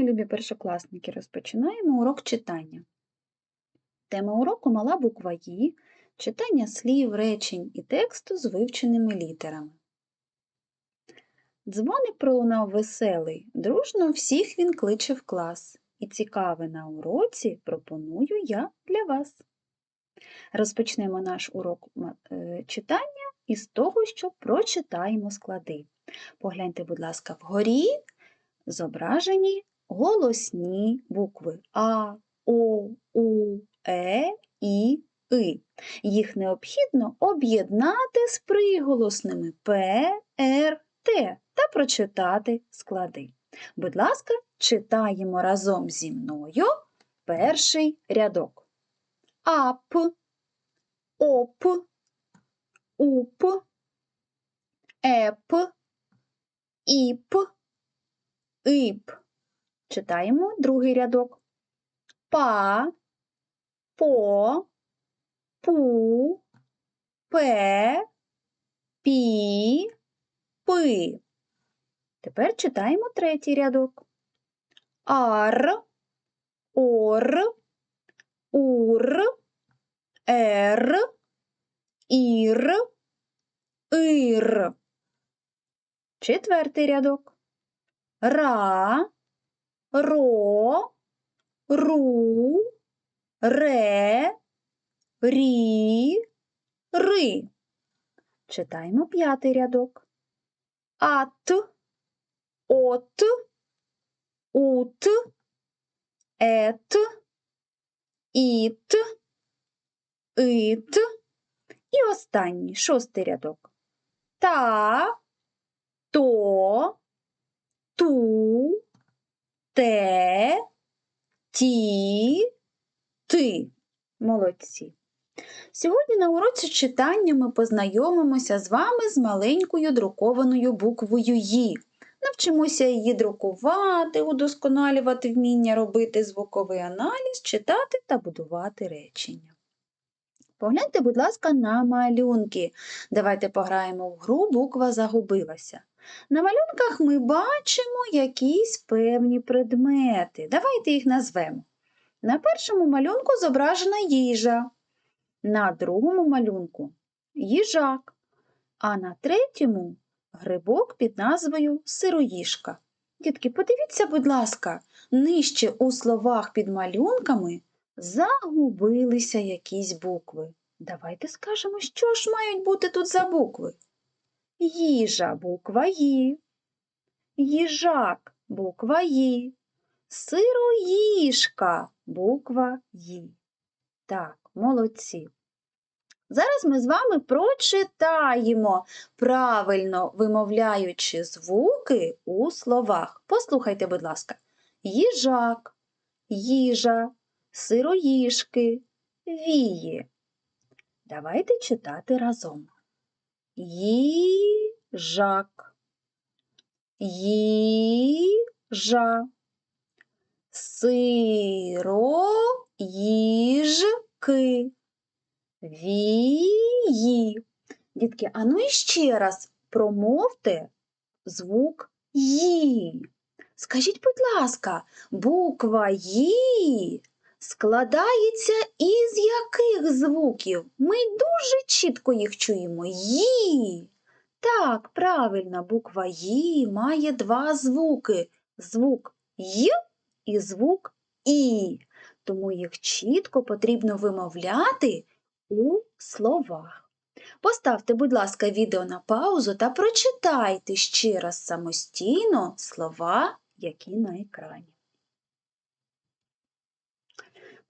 мої любі першокласники, розпочинаємо урок читання. Тема уроку мала буква «І», читання слів, речень і тексту з вивченими літерами. Дзвоник пролунав веселий, дружно всіх він кличе в клас. І цікаве на уроці пропоную я для вас. Розпочнемо наш урок е, читання із того, що прочитаємо склади. Погляньте, будь ласка, вгорі зображені голосні букви А, О, У, Е, І, И. Їх необхідно об'єднати з приголосними П, Р, Т та прочитати склади. Будь ласка, читаємо разом зі мною перший рядок. Ап, оп, уп, еп, іп, іп. Читаємо другий рядок. Па, по, пу, пе, пі, пи. Тепер читаємо третій рядок. Ар, ор, ур, ер, ір, ир. Четвертий рядок. Ра, ро, ру, ре, рі, ри. Читаємо п'ятий рядок. Ат, от, ут, ет, іт, ит. І останній шостий рядок. Та, то, ту, те, ті, ти. Молодці. Сьогодні на уроці читання ми познайомимося з вами з маленькою друкованою буквою «Ї». Навчимося її друкувати, удосконалювати вміння робити звуковий аналіз, читати та будувати речення. Погляньте, будь ласка, на малюнки. Давайте пограємо в гру буква загубилася. На малюнках ми бачимо якісь певні предмети. Давайте їх назвемо. На першому малюнку зображена їжа, на другому малюнку їжак, а на третьому грибок під назвою сироїжка. Дітки, подивіться, будь ласка, нижче у словах під малюнками загубилися якісь букви. Давайте скажемо, що ж мають бути тут за букви. Їжа буква Ї, їжак буква Ї, сироїжка буква Ї. Так, молодці. Зараз ми з вами прочитаємо, правильно вимовляючи звуки у словах. Послухайте, будь ласка, їжак, їжа, сироїжки, вії. Давайте читати разом. Їжак, їжа, сироїжки, вії. Дітки, а ну іще раз промовте звук Ї. Скажіть, будь ласка, буква Ї складається із яких звуків? Ми дуже чітко їх чуємо. Ї. Так, правильно, буква Ї має два звуки звук Й і звук І. Тому їх чітко потрібно вимовляти у словах. Поставте, будь ласка, відео на паузу та прочитайте ще раз самостійно слова, які на екрані.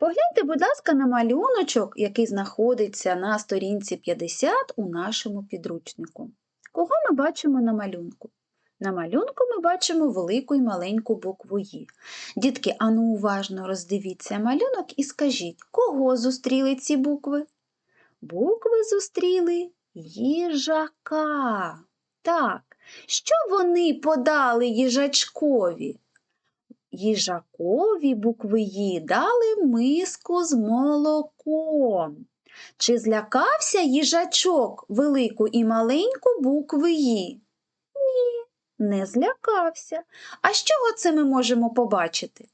Погляньте, будь ласка, на малюночок, який знаходиться на сторінці 50 у нашому підручнику. Кого ми бачимо на малюнку? На малюнку ми бачимо велику і маленьку букву «Ї». Дітки, ану уважно роздивіться малюнок і скажіть, кого зустріли ці букви? Букви зустріли їжака. Так, що вони подали їжачкові? Їжакові букви «Ї» дали миску з молоком. Чи злякався їжачок велику і маленьку букви «Ї»? Ні, не злякався. А з чого це ми можемо побачити?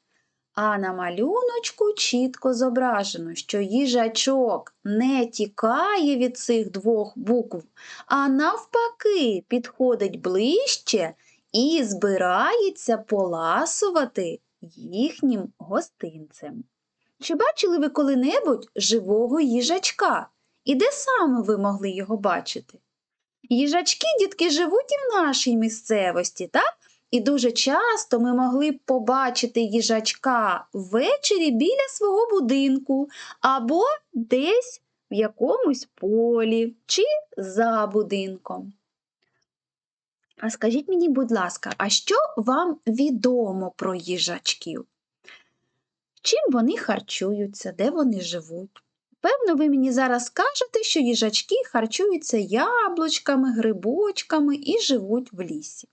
А на малюночку чітко зображено, що їжачок не тікає від цих двох букв, а навпаки підходить ближче і збирається поласувати їхнім гостинцем. Чи бачили ви коли-небудь живого їжачка? І де саме ви могли його бачити? Їжачки, дітки, живуть і в нашій місцевості, так? І дуже часто ми могли б побачити їжачка ввечері біля свого будинку або десь в якомусь полі чи за будинком. А скажіть мені, будь ласка, а що вам відомо про їжачків? Чим вони харчуються, де вони живуть? Певно, ви мені зараз скажете, що їжачки харчуються яблучками, грибочками і живуть в лісі.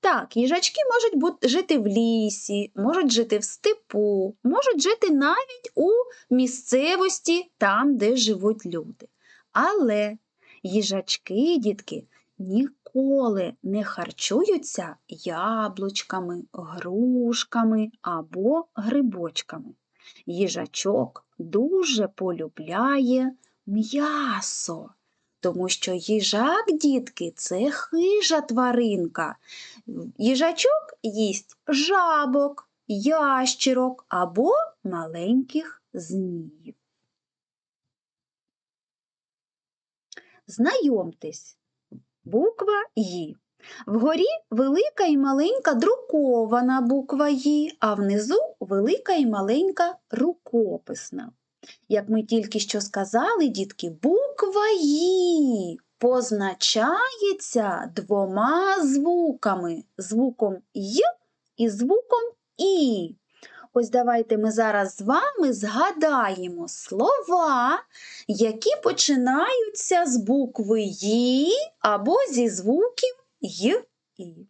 Так, їжачки можуть бути, жити в лісі, можуть жити в степу, можуть жити навіть у місцевості, там, де живуть люди. Але їжачки, дітки, ніколи не харчуються яблучками, грушками або грибочками. Їжачок дуже полюбляє м'ясо. Тому що їжак, дітки, це хижа тваринка. Їжачок їсть жабок, ящірок або маленьких зміїв. Знайомтесь, буква «Ї». Вгорі велика і маленька друкована буква «Ї», а внизу велика і маленька рукописна. Як ми тільки що сказали, дітки, буква «Ї» позначається двома звуками звуком «й» і звуком І. Ось давайте ми зараз з вами згадаємо слова, які починаються з букви «ї» або зі звуків «й» і.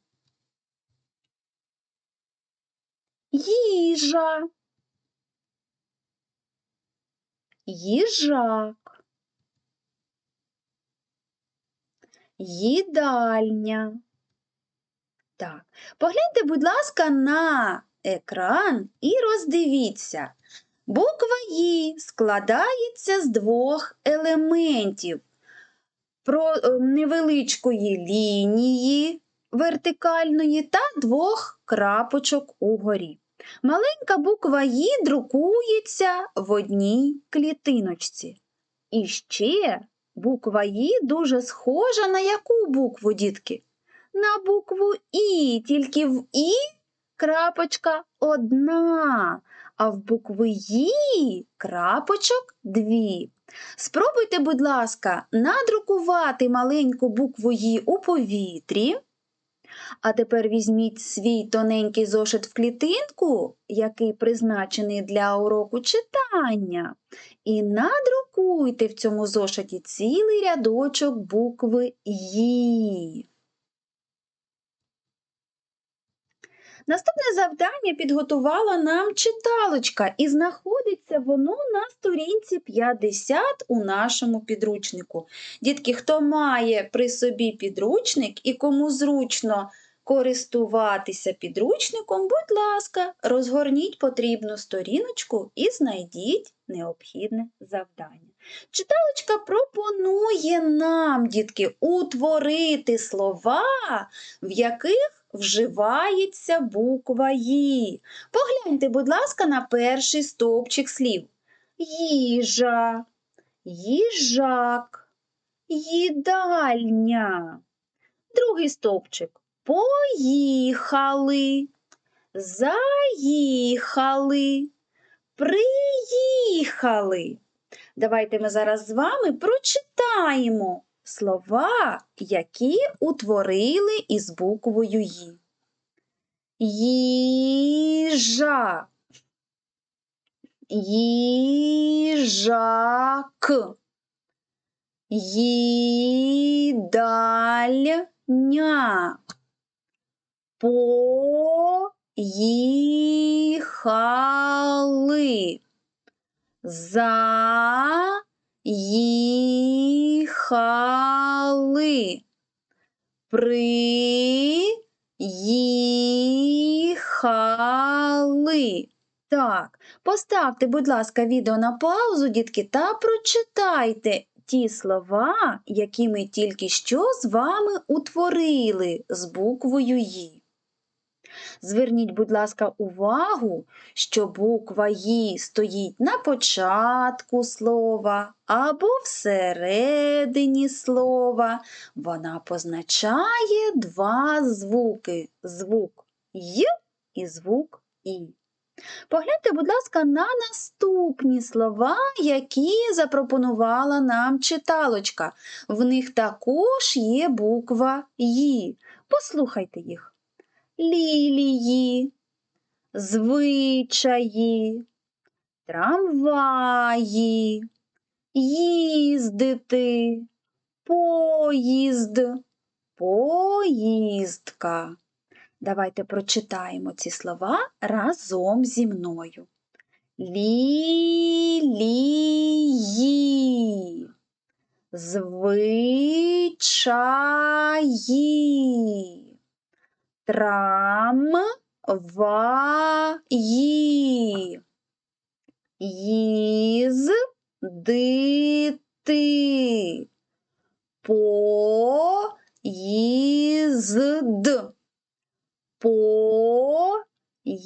Їжа, їжак, їдальня. Так, погляньте, будь ласка, на екран і роздивіться. Буква «Ї» складається з двох елементів. Про е, невеличкої лінії вертикальної та двох крапочок угорі. Маленька буква «Ї» друкується в одній клітиночці. І ще буква «Ї» дуже схожа на яку букву, дітки? На букву І, тільки в І крапочка одна, а в букви «Ї» крапочок дві. Спробуйте, будь ласка, надрукувати маленьку букву «Ї» у повітрі. А тепер візьміть свій тоненький зошит в клітинку, який призначений для уроку читання, і надрукуйте в цьому зошиті цілий рядочок букви «Ї». Наступне завдання підготувала нам читалочка, і знаходиться воно на сторінці 50 у нашому підручнику. Дітки, хто має при собі підручник і кому зручно користуватися підручником, будь ласка, розгорніть потрібну сторіночку і знайдіть необхідне завдання. Читалочка пропонує нам, дітки, утворити слова, в яких вживається буква «Ї». Погляньте, будь ласка, на перший стовпчик слів. Їжа, їжак, їдальня. Другий стовпчик поїхали, заїхали, приїхали. Давайте ми зараз з вами прочитаємо слова, які утворили із буквою «Ї». Їжа, їжак, їдальня, поїхали, заїхали, приїхали Їхали. Так, поставте, будь ласка, відео на паузу, дітки, та прочитайте ті слова, які ми тільки що з вами утворили з буквою «Ї». Зверніть, будь ласка, увагу, що буква «Ї» стоїть на початку слова або всередині слова. Вона позначає два звуки – звук «й» і звук «і». Погляньте, будь ласка, на наступні слова, які запропонувала нам читалочка. В них також є буква «ї». Послухайте їх. Лілії, звичаї, трамваї, їздити, поїзд, поїздка. Давайте прочитаємо ці слова разом зі мною. Лілії, звичаї, трамваї, їздити, поїзд, поїздка.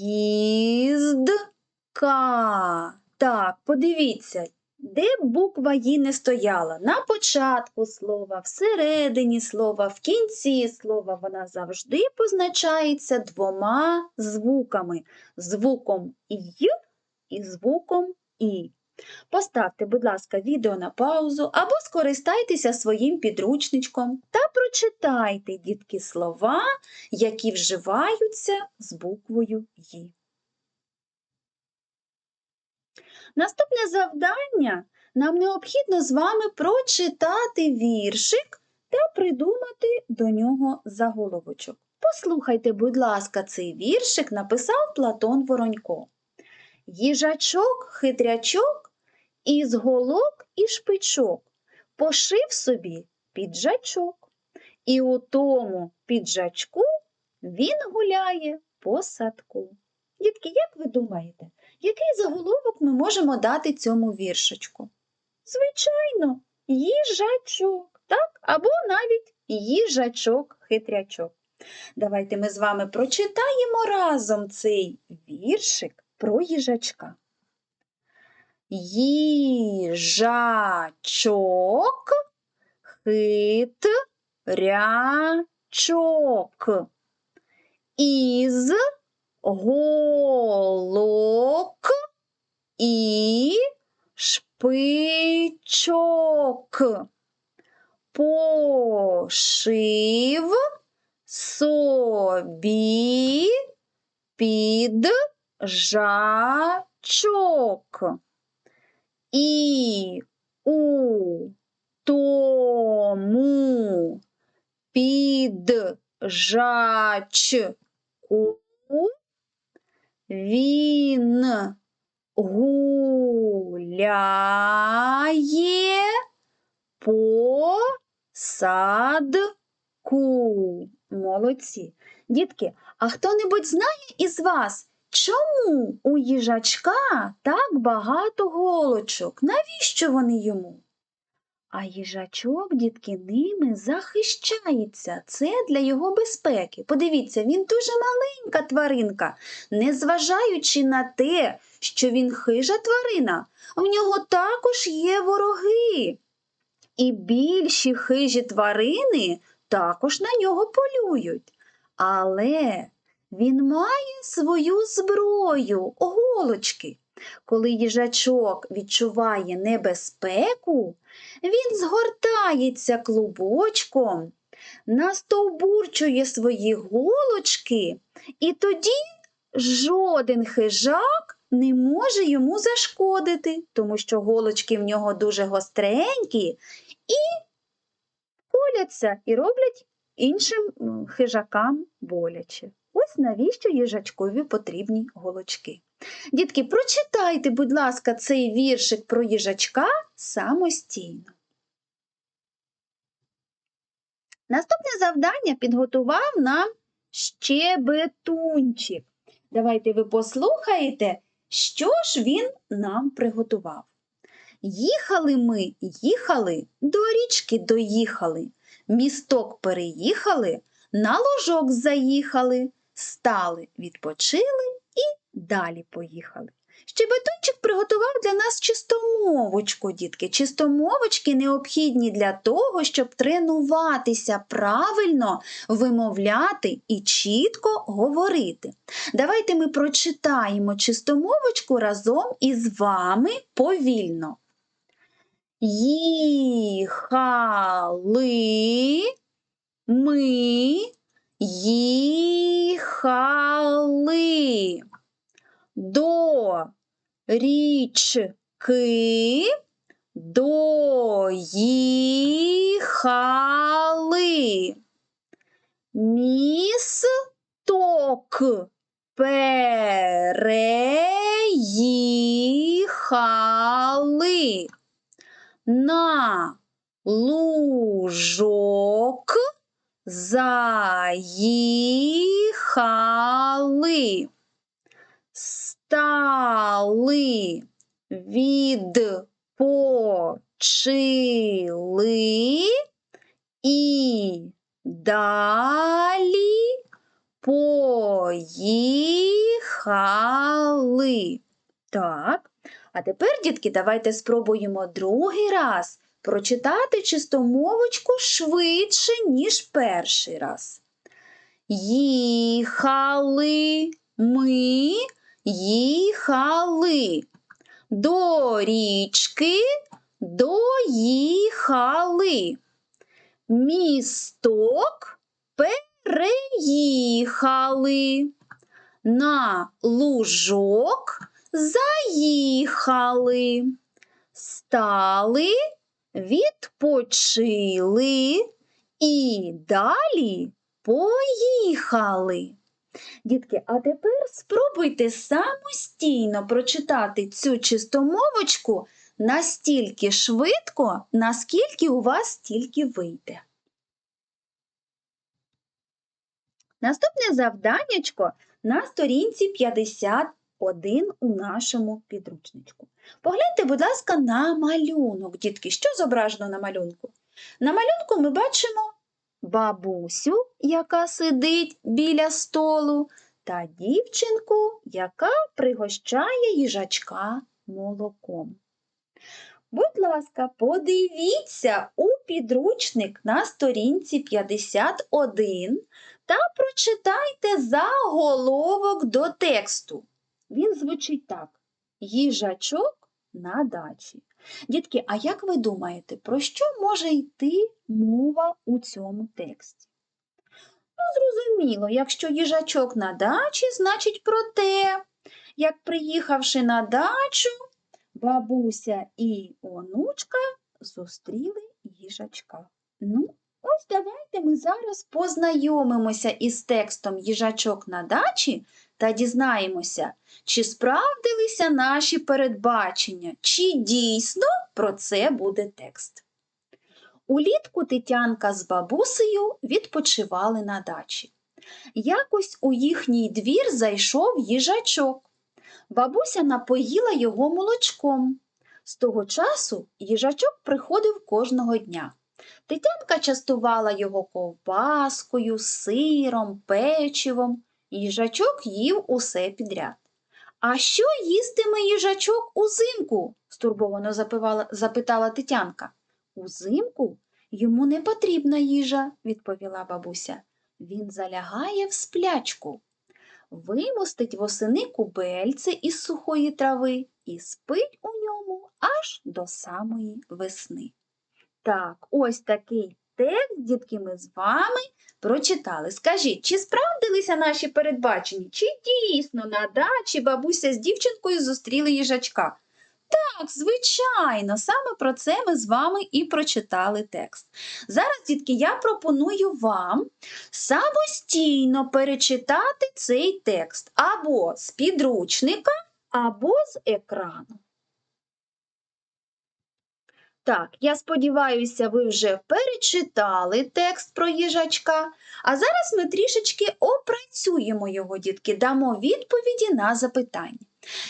Так, подивіться, де буква «ї» не стояла. На початку слова, всередині слова, в кінці слова вона завжди позначається двома звуками звуком «й» і звуком І. Поставте, будь ласка, відео на паузу або скористайтеся своїм підручничком та прочитайте, дітки, слова, які вживаються з буквою «ї». Наступне завдання нам необхідно з вами прочитати віршик та придумати до нього заголовочок. Послухайте, будь ласка, цей віршик написав Платон Воронько. Їжачок, хитрячок, із голок і шпичок пошив собі піджачок. І у тому піджачку він гуляє по садку. Дітки, як ви думаєте, який заголовок ми можемо дати цьому віршечку? Звичайно, їжачок, так? Або навіть їжачок-хитрячок. Давайте ми з вами прочитаємо разом цей віршик про їжачка. Їжачок, хитрячок, із голок і шпичок пошив собі піджачок. І у тому піджачку він гуляє по садку. Молодці. Дітки, а хто-небудь знає із вас, чому у їжачка так багато голочок? Навіщо вони йому? А їжачок, дітки, ними захищається. Це для його безпеки. Подивіться, він дуже маленька тваринка, незважаючи на те, що він хижа тварина, в нього також є вороги. І більші хижі тварини також на нього полюють. Але він має свою зброю, голочки. Коли їжачок відчуває небезпеку, він згортається клубочком, настовбурчує свої голочки, і тоді жоден хижак не може йому зашкодити, тому що голочки в нього дуже гостренькі і коляться і роблять іншим хижакам боляче. Ось навіщо їжачкові потрібні голочки. Дітки, прочитайте, будь ласка, цей віршик про їжачка самостійно. Наступне завдання підготував нам щебетунчик. Давайте ви послухаєте, що ж він нам приготував. Їхали ми, їхали, до річки доїхали, місток переїхали, на ложок заїхали, стали, відпочили далі поїхали. Щебетунчик приготував для нас чистомовочку, дітки. Чистомовочки необхідні для того, щоб тренуватися правильно вимовляти і чітко говорити. Давайте ми прочитаємо чистомовочку разом із вами повільно. Їхали ми їхали до річки доїхали. Місток переїхали. На лужок заїхали. Стали, відпочили і далі поїхали. Так, а тепер, дітки, давайте спробуємо другий раз прочитати чистомовочку швидше, ніж перший раз. Їхали ми, їхали. До річки доїхали. Місток переїхали. На лужок заїхали. Стали, відпочили і далі поїхали. Дітки, а тепер спробуйте самостійно прочитати цю чистомовочку настільки швидко, наскільки у вас тільки вийде. Наступне завданнячко на сторінці 51 у нашому підручничку. Погляньте, будь ласка, на малюнок, дітки. Що зображено на малюнку? На малюнку ми бачимо бабусю, яка сидить біля столу, та дівчинку, яка пригощає їжачка молоком. Будь ласка, подивіться у підручник на сторінці 51 та прочитайте заголовок до тексту. Він звучить так: Їжачок на дачі. Дітки, а як ви думаєте, про що може йти мова у цьому тексті? Ну, зрозуміло, якщо їжачок на дачі, значить про те, як приїхавши на дачу, бабуся і онучка зустріли їжачка. Ну, ось давайте ми зараз познайомимося із текстом їжачок на дачі та дізнаємося, чи справдилися наші передбачення, чи дійсно про це буде текст. Улітку Тетянка з бабусею відпочивали на дачі. Якось у їхній двір зайшов їжачок. Бабуся напоїла його молочком. З того часу їжачок приходив кожного дня. Тетянка частувала його ковбаскою, сиром, печивом. Їжачок їв усе підряд. А що їстиме їжачок узимку? стурбовано запивала, запитала Тетянка. Узимку йому не потрібна їжа, відповіла бабуся. Він залягає в сплячку, вимостить восени кубельце із сухої трави і спить у ньому аж до самої весни. Так, ось такий текст, дітки, ми з вами прочитали. Скажіть, чи справдилися наші передбачення? Чи дійсно на дачі бабуся з дівчинкою зустріли їжачка? Так, звичайно, саме про це ми з вами і прочитали текст. Зараз, дітки, я пропоную вам самостійно перечитати цей текст або з підручника, або з екрану. Так, я сподіваюся, ви вже перечитали текст про їжачка, а зараз ми трішечки опрацюємо його, дітки, дамо відповіді на запитання.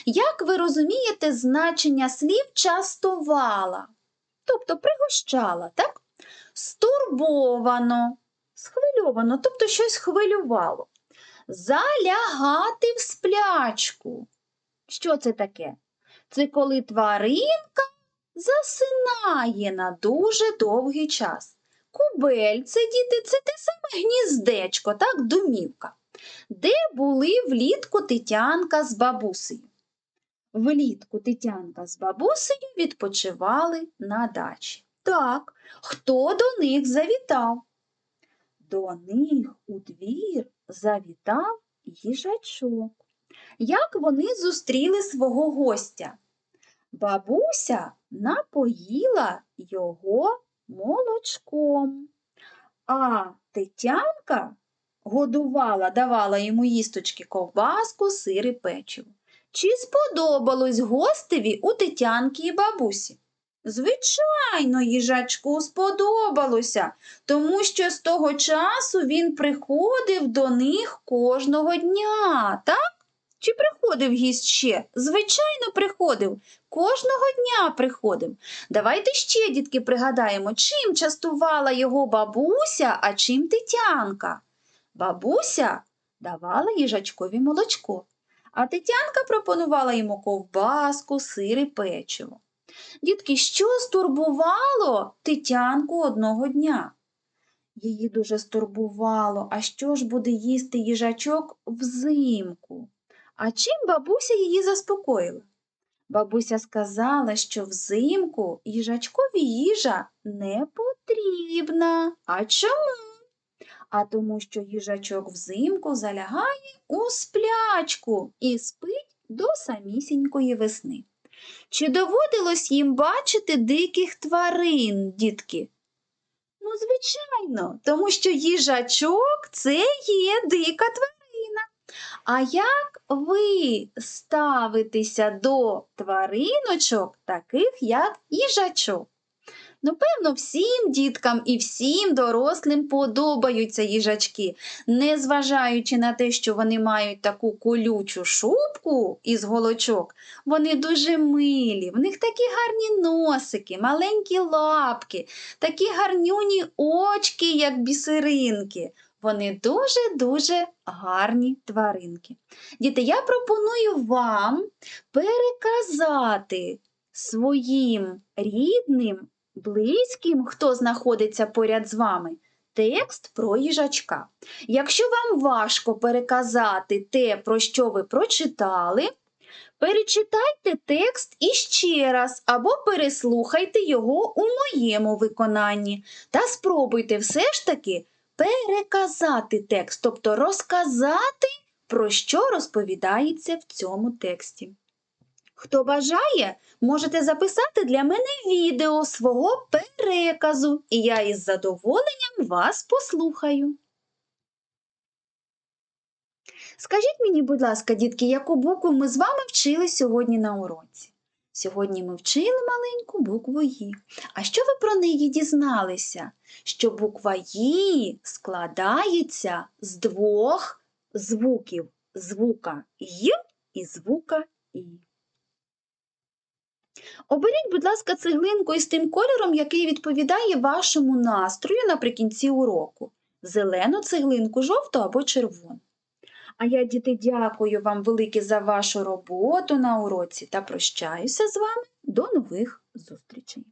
Як ви розумієте значення слів частувала, тобто пригощала, так? Стурбовано, схвильовано, тобто щось хвилювало. Залягати в сплячку. Що це таке? Це коли тваринка засинає на дуже довгий час. Кубель це діти, це те саме гніздечко, так, домівка. Де були влітку Тетянка з бабусею? Влітку Тетянка з бабусею відпочивали на дачі. Так, хто до них завітав? До них у двір завітав їжачок. Як вони зустріли свого гостя? Бабуся напоїла його молочком, а Тетянка годувала, давала йому їсточки ковбаску, сир і печиво. Чи сподобалось гостеві у Тетянки і бабусі? Звичайно, їжачку сподобалося, тому що з того часу він приходив до них кожного дня, так? Чи приходив гість ще? Звичайно, приходив. Кожного дня приходив. Давайте ще, дітки, пригадаємо, чим частувала його бабуся, а чим Тетянка. Бабуся давала їжачкові молочко, а Тетянка пропонувала йому ковбаску, сир і печиво. Дітки, що стурбувало Тетянку одного дня? Її дуже стурбувало, а що ж буде їсти їжачок взимку? А чим бабуся її заспокоїла? Бабуся сказала, що взимку їжачкові їжа не потрібна. А чому? А тому, що їжачок взимку залягає у сплячку і спить до самісінької весни. Чи доводилось їм бачити диких тварин, дітки? Ну, звичайно, тому що їжачок це є дика тварина. А як ви ставитеся до твариночок, таких як їжачок? Ну, певно, всім діткам і всім дорослим подобаються їжачки, незважаючи на те, що вони мають таку колючу шубку із голочок, вони дуже милі, в них такі гарні носики, маленькі лапки, такі гарнюні очки, як бісеринки. Вони дуже-дуже гарні тваринки. Діти, я пропоную вам переказати своїм рідним, близьким, хто знаходиться поряд з вами, текст про їжачка. Якщо вам важко переказати те, про що ви прочитали, перечитайте текст іще раз або переслухайте його у моєму виконанні та спробуйте все ж таки переказати текст, тобто розказати, про що розповідається в цьому тексті. Хто бажає, можете записати для мене відео свого переказу, і я із задоволенням вас послухаю. Скажіть мені, будь ласка, дітки, яку букву ми з вами вчили сьогодні на уроці? Сьогодні ми вчили маленьку букву «Ї». А що ви про неї дізналися? Що буква «Ї» складається з двох звуків звука «й» і звука «і». Оберіть, будь ласка, цеглинку із тим кольором, який відповідає вашому настрою наприкінці уроку. Зелену цеглинку, жовту або червону. А я, діти, дякую вам велике за вашу роботу на уроці та прощаюся з вами до нових зустрічей.